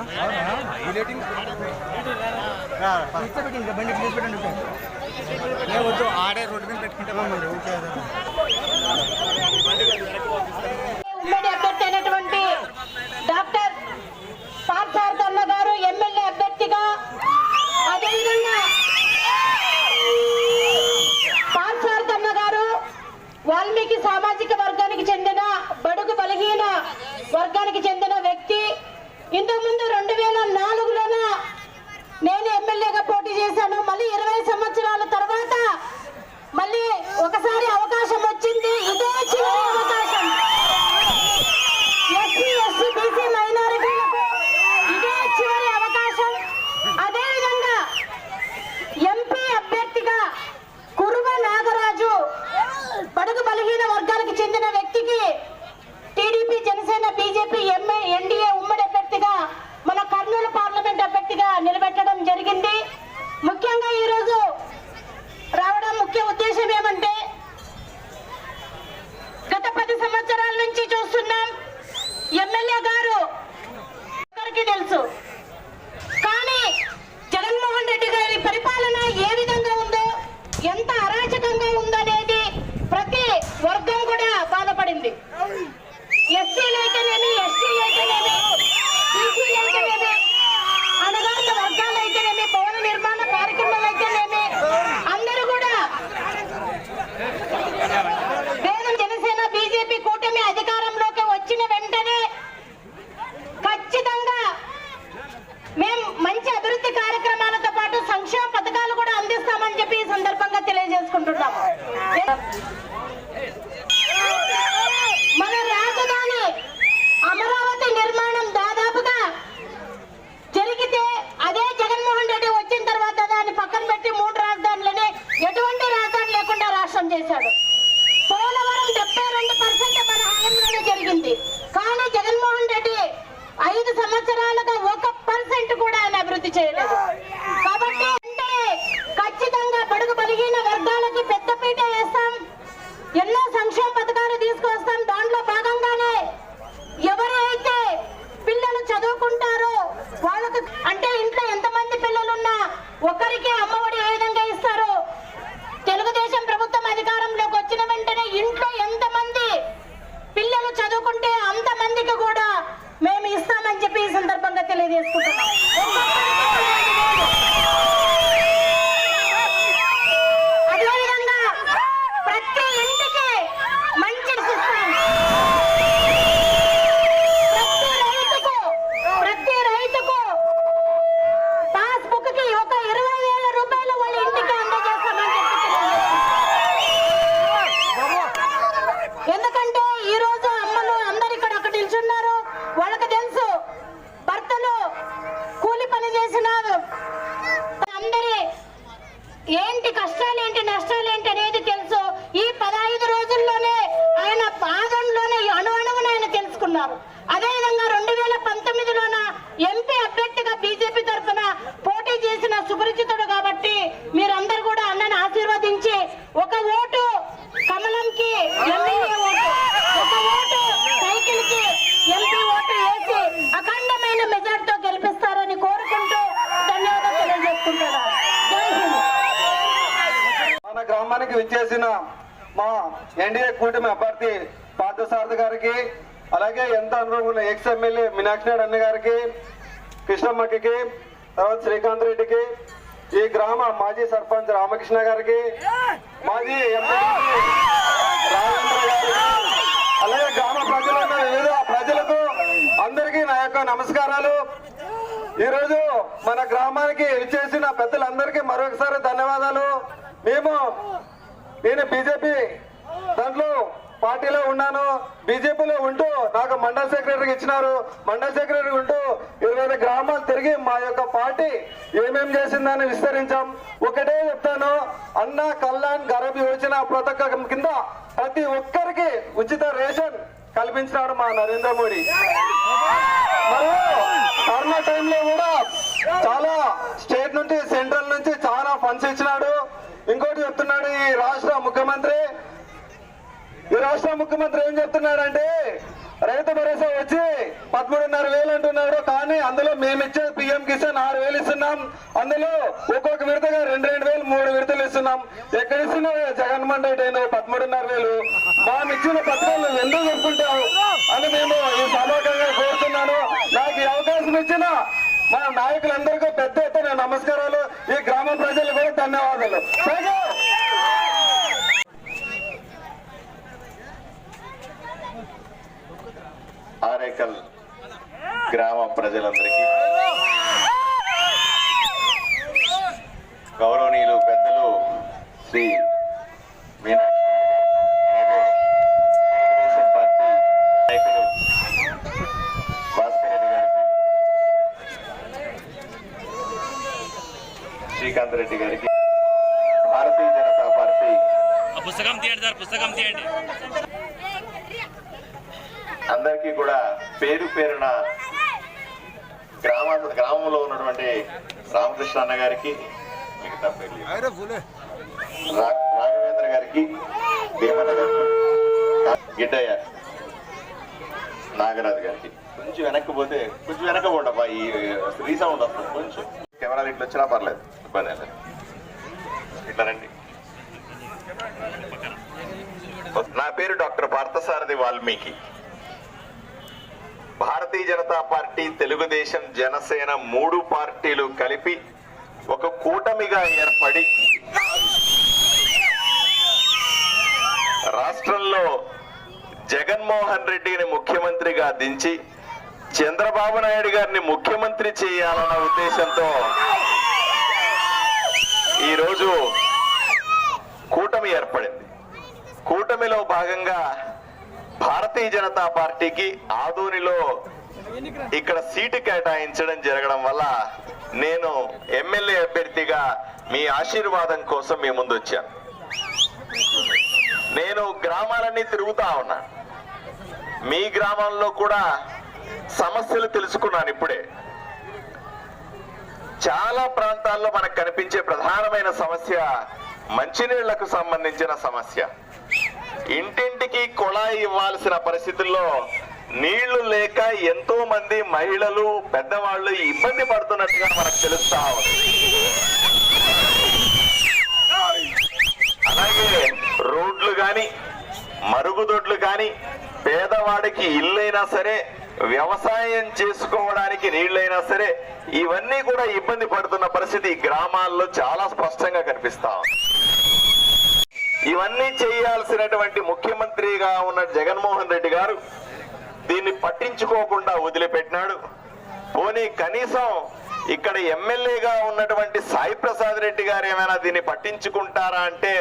అన్న బండి వద్దు ఆడే రోడ్డు మీద పెట్టుకుంటే పథకాలు తీసుకొస్తాం కార్యక్రమానికి విచ్చేసిన మా ఎన్డీఏ కూటమి అభ్యర్థి పార్థసారథి గారికి అలాగే ఎంత అనుభవం ఎక్స్ ఎమ్మెల్యే మీనాక్షినాడు అన్న గారికి కృష్ణమ్మకి తర్వాత శ్రీకాంత్ రెడ్డికి ఈ గ్రామ మాజీ సర్పంచ్ రామకృష్ణ గారికి మాజీ అలాగే గ్రామ ప్రజలందరూ ఏదో ప్రజలకు అందరికీ నా యొక్క నమస్కారాలు. ఈరోజు మన గ్రామానికి ఇచ్చేసిన పెద్దలందరికీ మరొకసారి ధన్యవాదాలు. మేము నేను బీజేపీ దాంట్లో పార్టీలో ఉన్నాను. బీజేపీలో ఉంటూ నాకు మండల్ సెక్రటరీకి ఇచ్చినారు. మండల్ సెక్రటరీ ఉంటూ ఇరవై గ్రామాలు తిరిగి మా యొక్క పార్టీ ఏమేం చేసిందని విస్తరించాం. ఒకటే చెప్తాను. అన్న కళ్యాణ్ గరబ్ యోజన పథకం కింద ప్రతి ఒక్కరికి ఉచిత రేషన్ కల్పించినాడు మా నరేంద్ర మోడీ. కరోనా టైంలో కూడా చాలా స్టేట్ నుంచి సెంట్రల్ నుంచి చాలా ఫండ్స్ ఇచ్చినారు. ఇంకోటి చెప్తున్నాడు ఈ రాష్ట్ర ముఖ్యమంత్రి. ఈ రాష్ట్ర ముఖ్యమంత్రి ఏం చెప్తున్నాడంటే రైతు భరోసా వచ్చి పదమూడున్నర వేలు అంటున్నాడు కానీ అందులో మేము ఇచ్చే పిఎం కిసాన్ ఆరు వేలు ఇస్తున్నాం. అందులో ఒక్కొక్క విడతగా రెండు రెండు వేలు మూడు విడతలు ఇస్తున్నాం. ఎక్కడ ఇస్తున్నావు జగన్మోహన్ రెడ్డి అయినా పదమూడున్నర వేలు. మేము ఇచ్చిన పత్రాలు ఎందుకు చెప్పుకుంటావు అని మేము ఈ సమాగంగా కోరుతున్నాను. నాకు ఈ అవకాశం ఇచ్చిన మన నాయకులందరికీ పెద్ద ఎత్తున నమస్కారాలు. ఈ గ్రామం ప్రజలు కూడా ధన్యవాదాలు. ఆరేకల్ గ్రామ ప్రజలందరికీ. గౌరవనీయులు పెద్దలు శ్రీ మీనాక్షి అలాగే తెలుగుదేశం పార్టీ నాయకులు భాస్కర్ రెడ్డి గారికి రెడ్డి గారికి భారతీయ జనతా పార్టీ పుస్తకం తీయండి సార్ పుస్తకం తీయండి. అందరికీ కూడా పేరు పేరున గ్రామ గ్రామంలో ఉన్నటువంటి రామకృష్ణ అన్న గారికి మిగతా రాఘవేంద్ర గారికి భీమన్న గారికి గిడ్డయ్య నాగరాజు గారికి. కొంచెం వెనక్కి పోతే కొంచెం వెనక పోండబ్బా ఈ రీసౌండ్ వస్తుంది. కొంచెం కెమెరాలు ఇట్లా వచ్చినా పర్లేదు. ఇబ్బంది ఇట్లా రండి. నా పేరు డాక్టర్ పార్థసారథి వాల్మీకి. భారతీయ జనతా పార్టీ తెలుగుదేశం జనసేన మూడు పార్టీలు కలిపి ఒక కూటమిగా ఏర్పడి రాష్ట్రంలో జగన్మోహన్ రెడ్డిని ముఖ్యమంత్రిగా దించి చంద్రబాబు నాయుడు గారిని ముఖ్యమంత్రి చేయాలన్న ఉద్దేశంతో ఈరోజు కూటమి ఏర్పడింది. కూటమిలో భాగంగా భారతీయ జనతా పార్టీకి ఆదోనిలో ఇక్కడ సీటు కేటాయించడం జరగడం వల్ల నేను ఎమ్మెల్యే అభ్యర్థిగా మీ ఆశీర్వాదం కోసం మీ ముందు వచ్చాను. నేను గ్రామాలన్నీ తిరుగుతా ఉన్నా. మీ గ్రామంలో కూడా సమస్యలు తెలుసుకున్నాను ఇప్పుడే. చాలా ప్రాంతాల్లో మనకు కనిపించే ప్రధానమైన సమస్య మంచినీళ్ళకు సంబంధించిన సమస్య. ఇంటింటికి కుళాయి ఇవ్వాల్సిన పరిస్థితుల్లో నీళ్ళు లేక ఎంతో మంది మహిళలు పెద్దవాళ్ళు ఇబ్బంది పడుతున్నట్టుగా మనకు తెలుస్తా ఉంది. అలాగే రోడ్లు కానీ మరుగుదొడ్లు కానీ పేదవాడికి ఇల్లైనా సరే వ్యవసాయం చేసుకోవడానికి నీళ్ళైనా సరే ఇవన్నీ కూడా ఇబ్బంది పడుతున్న పరిస్థితి గ్రామాల్లో చాలా స్పష్టంగా కనిపిస్తా ఇవన్నీ చేయాల్సినటువంటి ముఖ్యమంత్రిగా ఉన్న జగన్మోహన్ రెడ్డి గారు దీన్ని పట్టించుకోకుండా వదిలిపెట్టినాడు. పోనీ కనీసం ఇక్కడ ఎమ్మెల్యేగా ఉన్నటువంటి సాయి ప్రసాద్ రెడ్డి గారు ఏమైనా దీన్ని పట్టించుకుంటారా అంటే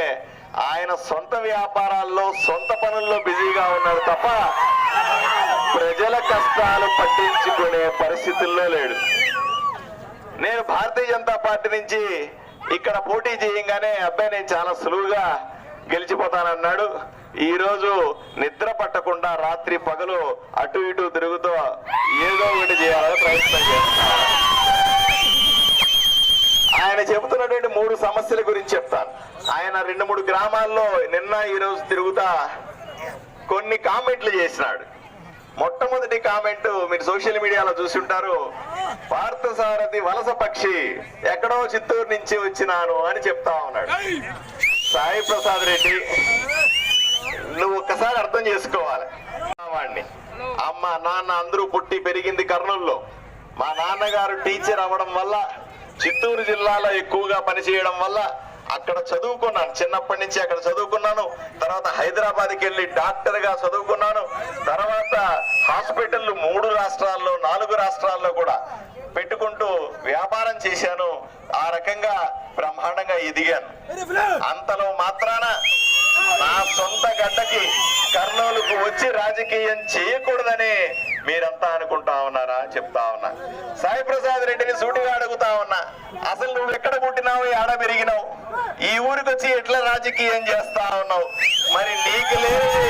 ఆయన సొంత వ్యాపారాల్లో సొంత పనుల్లో బిజీగా ఉన్నాడు తప్ప ప్రజల కష్టాలు పట్టించుకునే పరిస్థితుల్లో లేడు. నేను భారతీయ జనతా పార్టీ నుంచి ఇక్కడ పోటీ చేయంగానే అబ్బాయి నేను చాలా సులువుగా గెలిచిపోతానన్నాడు. ఈ రోజు నిద్ర పట్టకుండా రాత్రి పగలు అటు ఇటు తిరుగుతూ ఏదో ఒకటి చేయాలని ప్రయత్నం చేస్తాను. ఆయన చెబుతున్నటువంటి మూడు సమస్యల గురించి చెప్తాను. ఆయన రెండు మూడు గ్రామాల్లో నిన్న ఈ రోజు తిరుగుతా కొన్ని కామెంట్లు చేసినాడు. మొట్టమొదటి కామెంట్ మీరు సోషల్ మీడియాలో చూసుంటారు పార్థసారథి వలస పక్షి ఎక్కడో చిత్తూరు నుంచి వచ్చినాను అని చెప్తా ఉన్నాడు. సాయి ప్రసాద్ రెడ్డి నువ్వు ఒక్కసారి అర్థం చేసుకోవాలి. వాడిని అమ్మ నాన్న అందరూ పుట్టి పెరిగింది కర్నూలులో. మా నాన్నగారు టీచర్ అవ్వడం వల్ల చిత్తూరు జిల్లాలో ఎక్కువగా పనిచేయడం వల్ల అక్కడ చదువుకున్నాను. చిన్నప్పటి నుంచి అక్కడ చదువుకున్నాను. తర్వాత హైదరాబాద్కి వెళ్ళి డాక్టర్గా చదువుకున్నాను. తర్వాత హాస్పిటల్ మూడు రాష్ట్రాల్లో నాలుగు రాష్ట్రాల్లో కూడా పెట్టుకుంటూ వ్యాపారం చేశాను. ఆ రకంగా బ్రహ్మాండంగా ఎదిగాను. అంతలో మాత్రాన నా సొంత గడ్డకి కర్నూలుకు వచ్చి రాజకీయం చేయకూడదని మీరంతా అనుకుంటా ఉన్నారా? చెప్తా ఉన్నా. సాయి ప్రసాద్ రెడ్డిని సూటిగా అడుగుతా ఉన్నా. అసలు నువ్వు ఎక్కడ పుట్టినావు? ఆడ పెరిగినావు? ఈ ఊరికి వచ్చి ఎట్లా రాజకీయం చేస్తా ఉన్నావు? మరి నీకు లేదు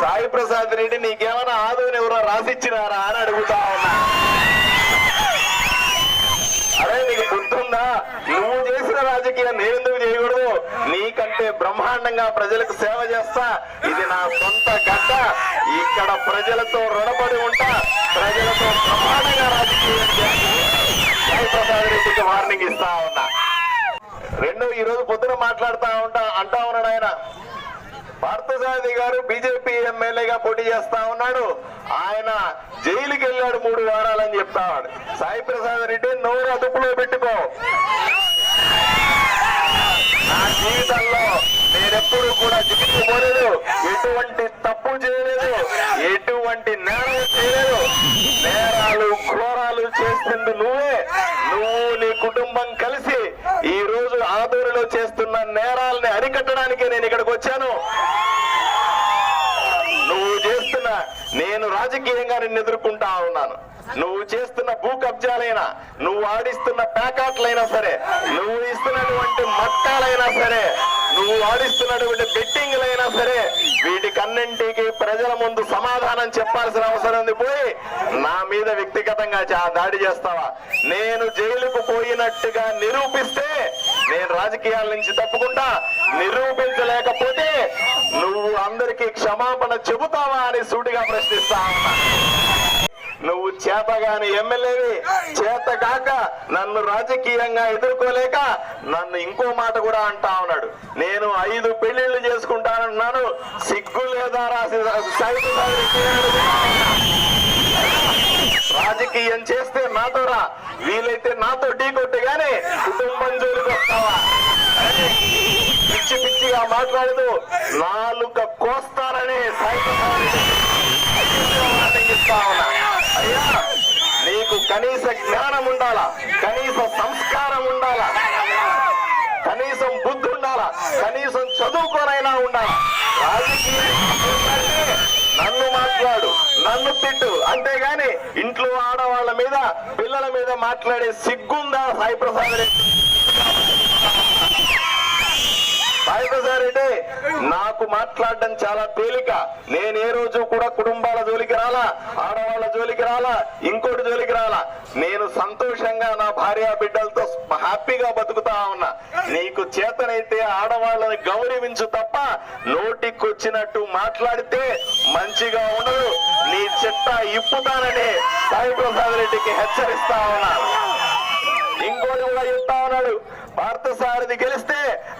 సాయి ప్రసాద్ రెడ్డి నీకేమైనా ఆదోని ఎవరో రాసిచ్చినారా అని అడుగుతా ఉన్నా. అరే నీకు గుర్తుందా నువ్వు చేసిన రాజకీయం నేను నీకంటే బ్రహ్మాండంగా ప్రజలకు సేవ చేస్తా. ఇది నా సొంత గడ్డ. ఇక్కడ ప్రజలతో రుణపడి ఉంటా. ప్రజలతో బ్రహ్మాండంగా రాజకీయం చేస్తా. జయప్రసాద్ రెడ్డికి వార్నింగ్ ఇస్తా ఉన్నా. రెండు ఈ రోజు పొద్దున మాట్లాడుతా ఉంటా అంటా ఉన్నాడు ఆయన. పార్థసారథి గారు బీజేపీ ఎమ్మెల్యేగా పోటీ చేస్తా ఉన్నాడు. ఆయన జైలుకి వెళ్ళాడు మూడు వారాలని చెప్తాడు సాయి ప్రసాద్ రెడ్డి నోరు అదుపులో పెట్టుకో. జీవితంలో నేనెప్పుడు కూడా చిక్కుకోలేదు ఎటువంటి తప్పు చేయలేదు. ఎటువంటి నేరం చేయలేదు. నేరాలు ఘోరాలు చేస్తుంది నువ్వే. నువ్వు నీ కుటుంబం కలిసి ఈ రోజు ఆదూరులో చేస్తున్న నేరాలని అరికట్టడానికి నేను ఇక్కడికి వచ్చాను. నువ్వు చేస్తున్న నేను రాజకీయంగా నిన్ను ఎదుర్కొంటా ఉన్నాను. నువ్వు చేస్తున్న భూ కబ్జాలైనా నువ్వు ఆడిస్తున్న ప్యాకాట్లైనా సరే నువ్వు ఇస్తున్నటువంటి మట్టాలైనా సరే నువ్వు ఆడిస్తున్నటువంటి బెట్టింగ్లైనా సరే వీటికన్నింటికి ప్రజల ముందు సమాధానం చెప్పాల్సిన అవసరం ఉంది. పోయి నా మీద వ్యక్తిగతంగా దాడి చేస్తావా? నేను జైలుకు పోయినట్టుగా నిరూపిస్తే నేను రాజకీయాల నుంచి తప్పుకుంటా. నిరూపించలేకపోతే నువ్వు అందరికీ క్షమాపణ చెబుతావా అని సూటిగా ప్రశ్నిస్తా ఉన్నా. నువ్వు చేతగాని ఎమ్మెల్యేవి. చేత కాక నన్ను రాజకీయంగా ఎదుర్కోలేక నన్ను ఇంకో మాట కూడా అంటా ఉన్నాడు. నేను ఐదు పెళ్ళిళ్ళు చేసుకుంటానన్నాను. సిగ్గు లేదా రాసి సైతు రాజకీయం చేస్తే నాతో రా. వీలైతే నాతో ఢీ కొట్టి గానీ కుటుంబం జోలికి వస్తావా? అరే, పిచ్చి పిచ్చిగా మాట్లాడుతూ నాలుక కోస్తానని సైతు ఇస్తా ఉన్నా. అయ్యా నీకు కనీస జ్ఞానం ఉండాలా? కనీస సంస్కారం ఉండాలా? కనీసం బుద్ధి ఉండాలా? కనీసం చదువుకోనైనా ఉండాలా? రాజకీయం నన్ను మాట్లాడు నన్ను తిట్టు. అంతేగాని ఇంట్లో ఆడవాళ్ళ మీద పిల్లల మీద మాట్లాడే సిగ్గుందా సాయి ప్రసాద్ రెడ్డి నాకు మాట్లాడడం చాలా తేలిక. నేను ఏ రోజు కూడా కుటుంబాల జోలికి రాలా ఆడవాళ్ళ జోలికి రాలా ఇంకోటి జోలికి రాలా. నేను సంతోషంగా నా భార్య బిడ్డలతో హ్యాపీగా బతుకుతా ఉన్నా. నీకు చేతనైతే ఆడవాళ్ళని గౌరవించు తప్ప నోటికొచ్చినట్టు మాట్లాడితే మంచిగా ఉండదు. నీ చెట్ట ఇప్పుతానని సాయిప్రసాద్ రెడ్డికి హెచ్చరిస్తా ఉన్నా. ఇంకోటి కూడా చెప్తా ఉన్నాడు. భారత సారథి గెలిస్తే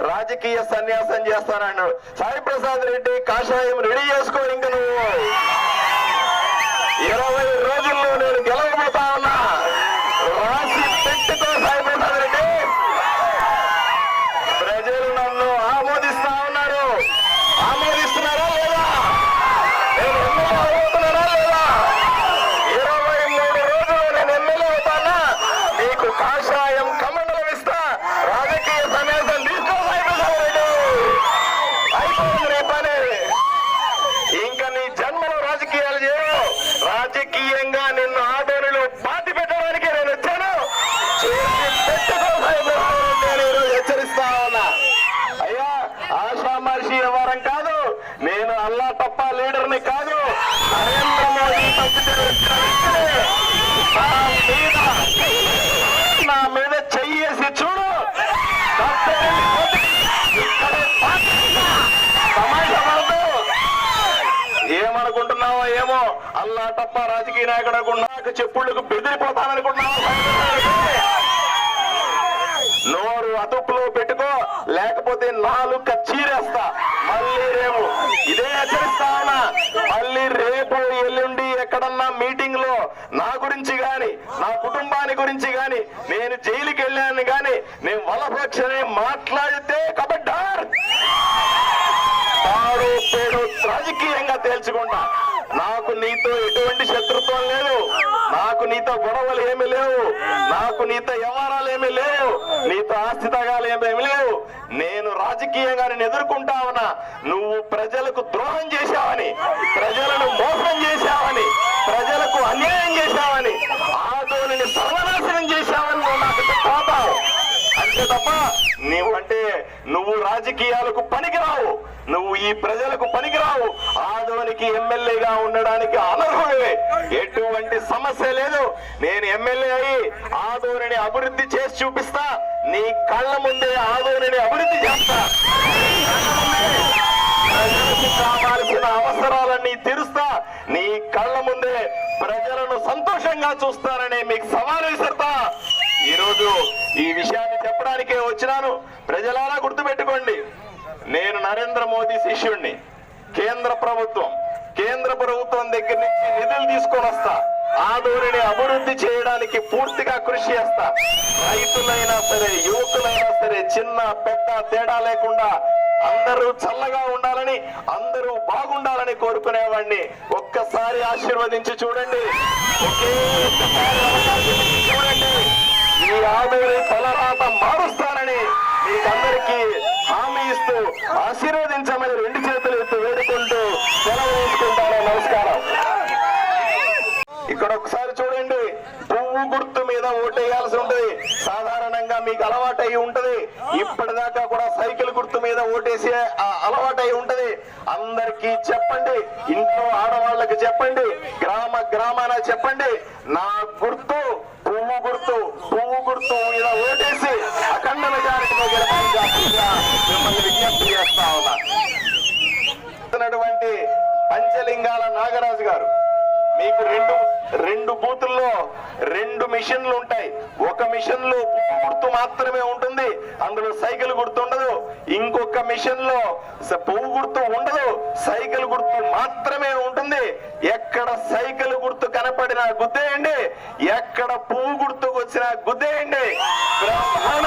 రాజకీయ సన్యాసం చేస్తానన్నాడు. సాయి ప్రసాద్ రెడ్డి కాషాయం రెడీ చేసుకో ఇంక నువ్వు. ఇరవై రోజుల్లో నేను గెలవబోతా ఉన్నా రాసి పెట్టుకో సాయి ప్రసాద్ రెడ్డి ప్రజలు నన్ను ఆమోదిస్తా ఉన్నారు ఆమోదిస్తున్నారా లేదా నేను ఎమ్మెల్యే అవుతున్నానా లేదా ఇరవై మూడు రోజులు నేను ఎమ్మెల్యే అవుతానా నీకు కాషాయం కమండలం ఇస్తా రాజకీయ సన్యాసం తీసుకో సాయిప్రసాద్ అయిపోయింది నీ పని ఇంకా నీ జన్మలో రాజకీయాలు చేయవు రాజకీయంగా నిన్ను ఆదరణలో బాధి పెట్టడానికి నేను వచ్చాను చేసి పెట్టుకో సాయిప్రసాద్ నేను ఈరోజు హెచ్చరిస్తా ఉన్నా అయ్యా ఆశా మహర్షి వ్యవహారం కాదు నేను అల్లా తప్ప లీడర్ని కాదు నరేంద్ర మోడీ తప్పితే వచ్చిన వ్యక్తిని. నా మీద నా మీద చెయ్యేసి చూడు కష్టపడి పోతే ఇక్కడే పాకిస్తా. తమాషా పడదు. ఏమనుకుంటున్నావో ఏమో అల్లా తప్ప రాజకీయ నాయకుడు నాకు చెప్పుళ్ళకు బెదిరిపోతాననుకుంటున్నావా నోరు అదుపులో పెట్టుకో లేకపోతే నాలుక చీరేస్తా. మళ్ళీ రేపు. ఇదే హెచ్చరిస్తా ఉన్నా మళ్ళీ రేపు ఎల్లుండి ఎక్కడన్నా మీటింగ్లో నా గురించి గాని నా కుటుంబాన్ని గురించి గాని నేను జైలుకి వెళ్ళాను గాని నేను వలపక్షని మాట్లాడితే కబడ్డార్. తాడు పేడు రాజకీయంగా తేల్చుకుంటా. నాకు నీతో ఎటువంటి శత్రుత్వం లేదు. నాకు నీతో గొడవలు ఏమి లేవు. నాకు నీతో వ్యవహారాలు ఏమి లేవు. నీతో ఆస్తి తగాలు ఏమేమి లేవు. నేను రాజకీయంగా నేను ఎదుర్కొంటా ఉన్నా. నువ్వు ప్రజలకు ద్రోహం చేశావని ప్రజలను మోసం చేశావని ప్రజలకు అన్యాయం చేశావని ఆదోని సర్వనాశనం చేశావని నువ్వు నాకు పోతావు అంతే తప్ప నీవు అంటే నువ్వు రాజకీయాలకు పనికిరావు. నువ్వు ఈ ప్రజలకు పనికిరావు. ఆదోనికి ఎమ్మెల్యేగా ఉండడానికి అనర్హుడివే ఎటువంటి సమస్య లేదు. నేను ఎమ్మెల్యే అయి ఆదోనిని అభివృద్ధి చేసి చూపిస్తా. నీ కళ్ళ ముందే ఆదోనిని అభివృద్ధి చేస్తా. కావాల్సిన అవసరాలన్నీ తీరుస్తా. నీ కళ్ళ ముందే ప్రజలను సంతోషంగా చూస్తానని మీకు సవాలు విసరతా. ఈరోజు ఈ విషయాన్ని చెప్పడానికే వచ్చినాను. ప్రజలారా గుర్తుపెట్టుకోండి. నేను నరేంద్ర మోదీ శిష్యుణ్ణి. కేంద్ర ప్రభుత్వం కేంద్ర ప్రభుత్వం దగ్గర నుంచి నిధులు తీసుకొని వస్తా. ఆదోనిని అభివృద్ధి చేయడానికి పూర్తిగా కృషి చేస్తా. రైతులైనా సరే యువకులైనా సరే చిన్న పెద్ద తేడా లేకుండా అందరూ చల్లగా ఉండాలని అందరూ బాగుండాలని కోరుకునేవాడిని ఒక్కసారి ఆశీర్వదించి చూడండి. ఒకే చూడండి. ఈ ఆదోరి తలరాత మారుస్తానని మీకందరికీ హామీ ఇస్తూ ఆశీర్వదించమని రెండు చేతులు ఎత్తు వేడుకుంటూ సెలవు తీసుకుంటాను. నమస్కారం. ఇక్కడ ఒకసారి చూడండి పువ్వు గుర్తు మీద ఓటేయాల్సి ఉంటుంది. సాధారణంగా మీకు అలవాటు అయి ఉంటది. ఇప్పటిదాకా కూడా సైకిల్ గుర్తు మీద ఓటేసే ఆ అలవాటు అయి ఉంటది. అందరికీ చెప్పండి ఇంట్లో ఆడవాళ్ళకి చెప్పండి గ్రామ గ్రామాన చెప్పండి నా గుర్తు పువ్వు గుర్తు పువ్వు గుర్తు మీద ఓటేసి అఖండ మెజారిటీలో గెలపాల్సిందిగా మిమ్మల్ని చేస్తా ఉన్నా పంచలింగాల నాగరాజు గారు మీకు రెండు రెండు బూతుల్లో రెండు మిషన్లు ఉంటాయి. ఒక మిషన్లో గుర్తు మాత్రమే ఉంటుంది అందులో సైకిల్ గుర్తు ఉండదు. ఇంకొక మిషన్లో పువ్వు గుర్తు ఉండదు సైకిల్ గుర్తు మాత్రమే ఉంటుంది. ఎక్కడ సైకిల్ గుర్తు కనపడినా గుద్దేయండి ఎక్కడ పువ్వు గుర్తుకు వచ్చినా గుద్దేయండి. బ్రహ్మ